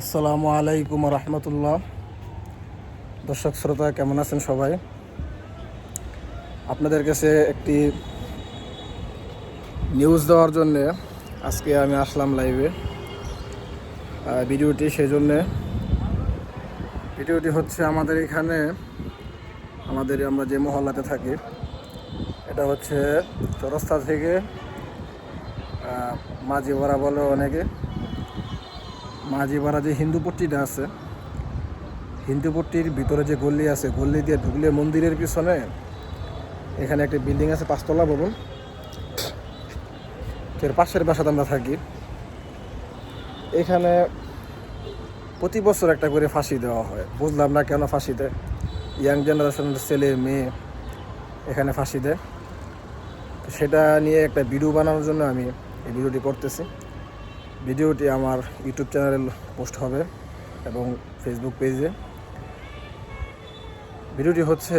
আসসালামু আলাইকুম রহমতুল্লাহ। দর্শক শ্রোতা, কেমন আছেন সবাই? আপনাদের কাছে একটি নিউজ দেওয়ার জন্যে আজকে আমি আসলাম লাইভে ভিডিওটি সেই জন্যে ভিডিওটি হচ্ছে আমাদের এখানে, আমাদের আমরা যে মহল্লাতে থাকি, এটা হচ্ছে চৌরাস্তা থেকে মাঝি মাঝিপাড়া বলে অনেকে। মাঝিপাড়া যে হিন্দু পট্টিটা আছে, হিন্দু পট্টির ভিতরে যে গল্লি আছে গল্লি দিয়ে ঢুকলে মন্দিরের পিছনে এখানে একটা বিল্ডিং আছে, পাঁচতলা ভবন। এর পাশের বাসাতে আমরা থাকি। এখানে প্রতি বছর একটা করে ফাঁসি দেওয়া হয়। বুঝলাম না কেন ফাঁসি দেয়। ইয়াং জেনারেশনের ছেলে, মেয়ে এখানে ফাঁসি দেয়। সেটা নিয়ে একটা ভিডিও বানানোর জন্য আমি এই ভিডিওটি করতেছি। ভিডিওটি আমার ইউটিউব চ্যানেলে পোস্ট হবে এবং ফেসবুক পেজে। ভিডিওটি হচ্ছে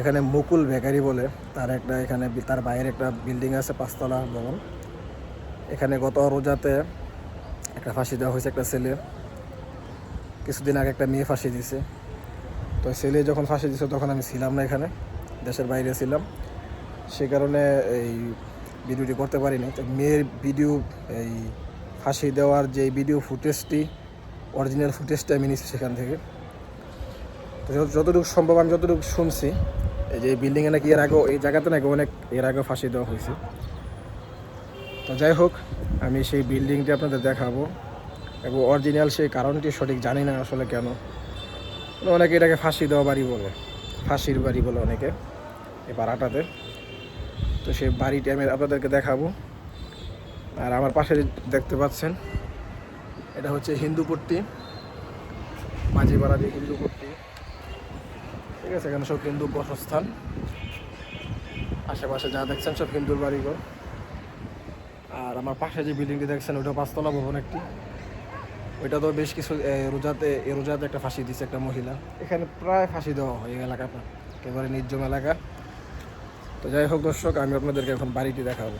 এখানে মুকুল বেকারি বলে। তার একটা এখানে তার বাইরে একটা বিল্ডিং আছে, পাঁচতলা ভবন। এখানে গত রোজাতে একটা ফাঁসি দেওয়া হয়েছে একটা ছেলে। কিছুদিন আগে একটা মেয়ে ফাঁসি দিছে তো ছেলে যখন ফাঁসি দিছে তখন আমি ছিলাম না এখানে, দেশের বাইরে ছিলাম। সে কারণে এই ভিডিওটি করতে পারিনি। তো মেয়ের ভিডিও, এই ফাঁসি দেওয়ার যে ভিডিও ফুটেজটি অরিজিনাল ফুটেজটা আমি নিচ্ছি সেখান থেকে। তো যত- যতটুকু সম্ভব আমি যতটুকু শুনছি, এই যে বিল্ডিংয়ে নাকি এর আগেও, এই জায়গাতে নাকি অনেক এর আগেও ফাঁসি দেওয়া হয়েছে। তো যাই হোক, আমি সেই বিল্ডিংটি আপনাদের দেখাবো। এবং অরিজিনাল সেই কারণটি সঠিক জানি না আসলে কেন। অনেকে এটাকে ফাঁসি দেওয়া বাড়ি বলে। ফাঁসির বাড়ি বলে অনেকে, এই পাড়াটাতে। তো সেই বাড়িটি আমি আপনাদেরকে দেখাবো। আর আমার পাশে দেখতে পাচ্ছেন, এটা হচ্ছে হিন্দুপট্টি মাঝিপাড়া দিয়ে হিন্দুপট্টি ঠিক আছে, এখানে সব হিন্দু বসস্থান। আশেপাশে যা দেখছেন সব হিন্দুর বাড়িঘর আর আমার পাশে যে বিল্ডিংটি দেখছেন, ওটা পাঁচতলা ভবন একটি। ওইটা তো বেশ কিছু রোজাতে, এ রোজাতে একটা ফাঁসি দিচ্ছে একটা মহিলা। এখানে প্রায় ফাঁসি দেওয়া হয় এই এলাকাটা। একেবারে নির্জম এলাকা। তো যাই হোক দর্শক আমি আপনাদেরকে এখন বাড়িটি দেখাবো।